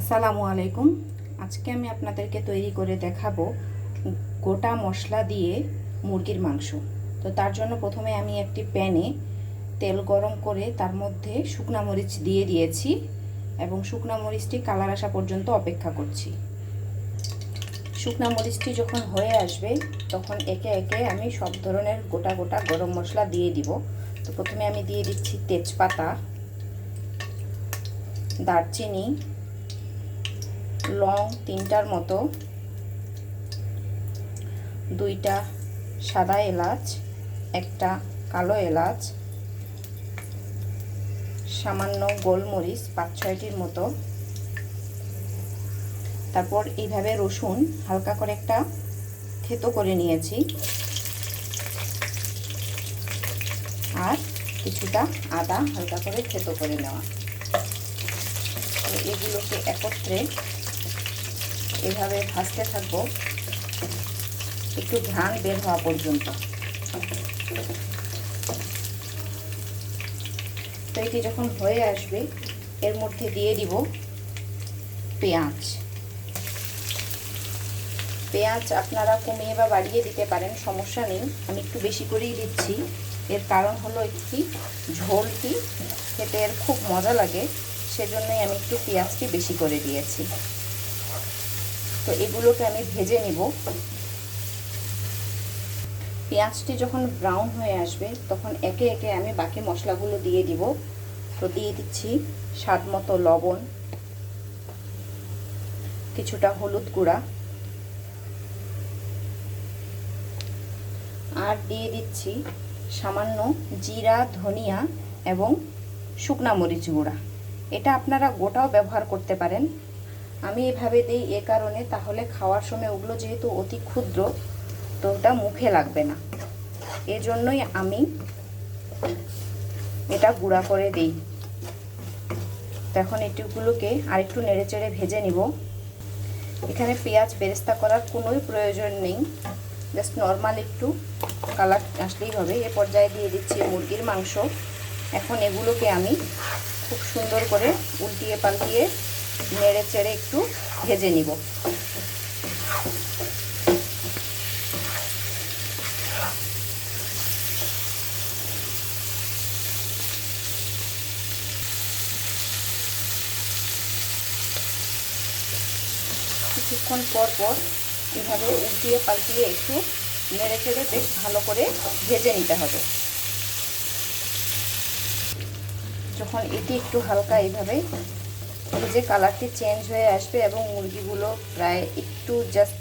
আসসালামু আলাইকুম। আজকে আমি আপনাদেরকে তৈরি করে দেখাবো গোটা মশলা দিয়ে মুরগির মাংস। তো তার জন্য প্রথমে আমি একটি প্যানে তেল গরম করে তার মধ্যে শুকনা মরিচ দিয়ে দিয়েছি এবং শুকনা মরিচটি কালার আসা পর্যন্ত অপেক্ষা করছি। শুকনা মরিচটি যখন হয়ে আসবে, তখন একে একে আমি সব ধরনের গোটা গোটা গরম মশলা দিয়ে দিব। তো প্রথমে আমি দিয়ে দিচ্ছি তেজপাতা, দারচিনি লং তিনটার মতো। দুইটা সাদা এলাচ, একটা কালো এলাচ, সামান্য গোলমরিচ পাঁচ ছয়টির মতো। তারপর এইভাবে রসুন হালকা করে একটা থেতো করে নিয়েছি। আর কিছুটা আদা হালকা করে থেতো করে নেওয়া। এগুলোকে একত্রে এভাবে ভাজতে থাকব। একটু ঘ্রাণ বের হওয়া পর্যন্ত। তো এটি যখন হয়ে আসবে, এর মধ্যে দিয়ে দিব পেঁয়াজ। পেঁয়াজ আপনারা কমিয়ে বা বাড়িয়ে দিতে পারেন, সমস্যা নেই। আমি একটু বেশি করেই দিচ্ছি। এর কারণ হলো একটি ঝোলটি খেতে এর খুব মজা লাগে। সেজন্যই আমি একটু পেঁয়াজটি বেশি করে দিয়েছি। তো এগুলোকে আমি ভেজে নিব। পেঁয়াজটি যখন ব্রাউন হয়ে আসবে, তখন একে একে আমি বাকি মশলাগুলো দিয়ে দিব। তো দিয়ে দিচ্ছি স্বাদ মতো লবণ, কিছুটা হলুদ গুঁড়া, আর দিয়ে দিচ্ছি সামান্য জিরা, ধনিয়া এবং শুকনা মরিচ গুঁড়া। এটা আপনারা গোটাও ব্যবহার করতে পারেন। আমি এভাবে দিই এ কারণে, তাহলে খাওয়ার সময় ওগুলো যেহেতু অতি ক্ষুদ্র, তো ওটা মুখে লাগবে না। এজন্যই আমি এটা গুঁড়া করে দিই। এখন এটিগুলোকে আরেকটু নেড়ে চেড়ে ভেজে নিব। এখানে পেঁয়াজ বেরেস্তা করার কোনোই প্রয়োজন নেই। জাস্ট নর্মাল একটু কালার আসলেই হবে। এ পর্যায়ে দিয়ে দিচ্ছি মুরগির মাংস। এখন এগুলোকে আমি খুব সুন্দর করে উল্টিয়ে পাল্টিয়ে নেড়ে চেড়ে একটু ভেজে নিব। কিছুক্ষণ পর পর এভাবে উল্টিয়ে পাল্টিয়ে একটু নেড়ে চেড়ে বেশ ভালো করে ভেজে নিতে হবে। যখন এটি একটু হালকা এইভাবে ভেজে কালারটি চেঞ্জ হয়ে আসবে এবং মুরগিগুলো প্রায় একটু জাস্ট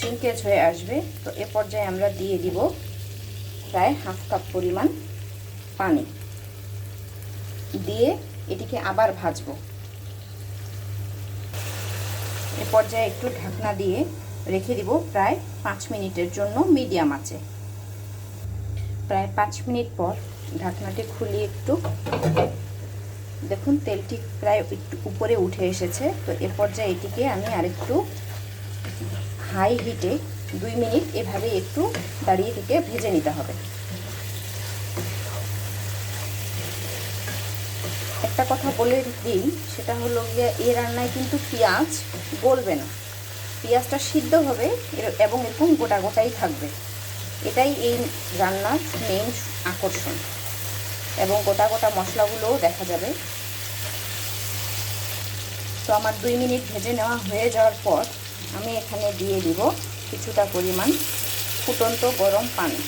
সিঙ্কেজ হয়ে আসবে, তো এ পর্যায়ে আমরা দিয়ে দিব প্রায় হাফ কাপ পরিমাণ পানি। দিয়ে এটিকে আবার ভাজবো। এ পর্যায়ে একটু ঢাকনা দিয়ে রেখে দিব প্রায় পাঁচ মিনিটের জন্য মিডিয়াম আছে। প্রায় পাঁচ মিনিট পর ঢাকনাটি খুলিয়ে একটু দেখুন, তেলটি প্রায় একটু উপরে উঠে এসেছে। তো এ পর্যায়ে এটিকে আমি আরেকটু হাই হিটে দুই মিনিট এভাবে একটু দাঁড়িয়ে থেকে ভেজে নিতে হবে। একটা কথা বলে দিই সেটা হলো গিয়ে এই রান্নায় কিন্তু পেঁয়াজ গলবে না। পেঁয়াজটা সিদ্ধ হবে এবং এরকম গোটা গোটাই থাকবে। এটাই এই রান্নার মেন আকর্ষণ। এবং গোটা গোটা মশলাগুলোও দেখা যাবে। তো আমার দুই মিনিট ভেজে নেওয়া হয়ে যাওয়ার পর আমি এখানে দিয়ে দিব কিছুটা পরিমাণ ফুটন্ত গরম পানি।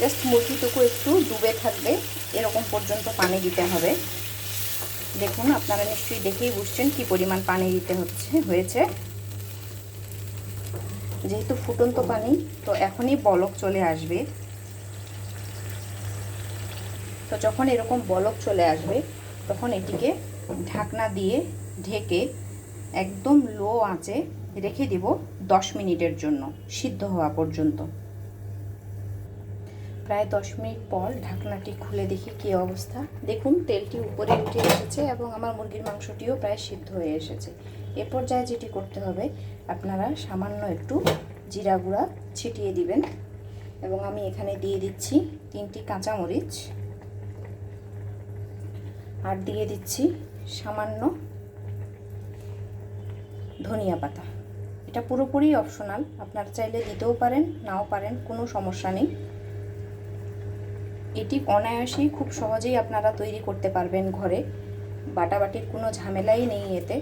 জাস্ট মুরগিটুকু একটু ডুবে থাকবে, এরকম পর্যন্ত পানি দিতে হবে। দেখুন, আপনারা নিশ্চয়ই দেখেই বুঝছেন কি পরিমাণ পানি দিতে হচ্ছে, হয়েছে। যেহেতু ফুটন্ত পানি, তো এখনই বলক চলে আসবে। তো যখন এরকম বলক চলে আসবে, তখন এটিকে ঢাকনা দিয়ে ঢেকে একদম লো আঁচে রেখে দিব দশ মিনিটের জন্য, সিদ্ধ হওয়া পর্যন্ত। প্রায় দশ মিনিট পর ঢাকনাটি খুলে দেখি কী অবস্থা। দেখুন, তেলটি উপরে উঠে এসেছে এবং আমার মুরগির মাংসটিও প্রায় সিদ্ধ হয়ে এসেছে। এ পর্যায়ে যেটি করতে হবে, আপনারা সামান্য একটু জিরা গুঁড়া ছিটিয়ে দিবেন এবং আমি এখানে দিয়ে দিচ্ছি তিনটি কাঁচামরিচ। আর দিয়ে দিচ্ছি সামান্য ধনিয়া পাতা। এটা পুরোপুরি অপশনাল আপনারা চাইলে দিতেও পারেন, নাও পারেন, কোনো সমস্যা নেই। এটি অনায়াসেই খুব সহজেই আপনারা তৈরি করতে পারবেন ঘরে। বাটাবাটির কোনো ঝামেলাই নেই এতে।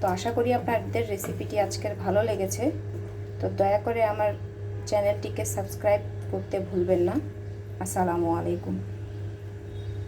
তো আশা করি আপনাদের রেসিপিটি আজকের ভালো লেগেছে। তো দয়া করে আমার চ্যানেলটিকে সাবস্ক্রাইব করতে ভুলবেন না। আসসালামু আলাইকুম।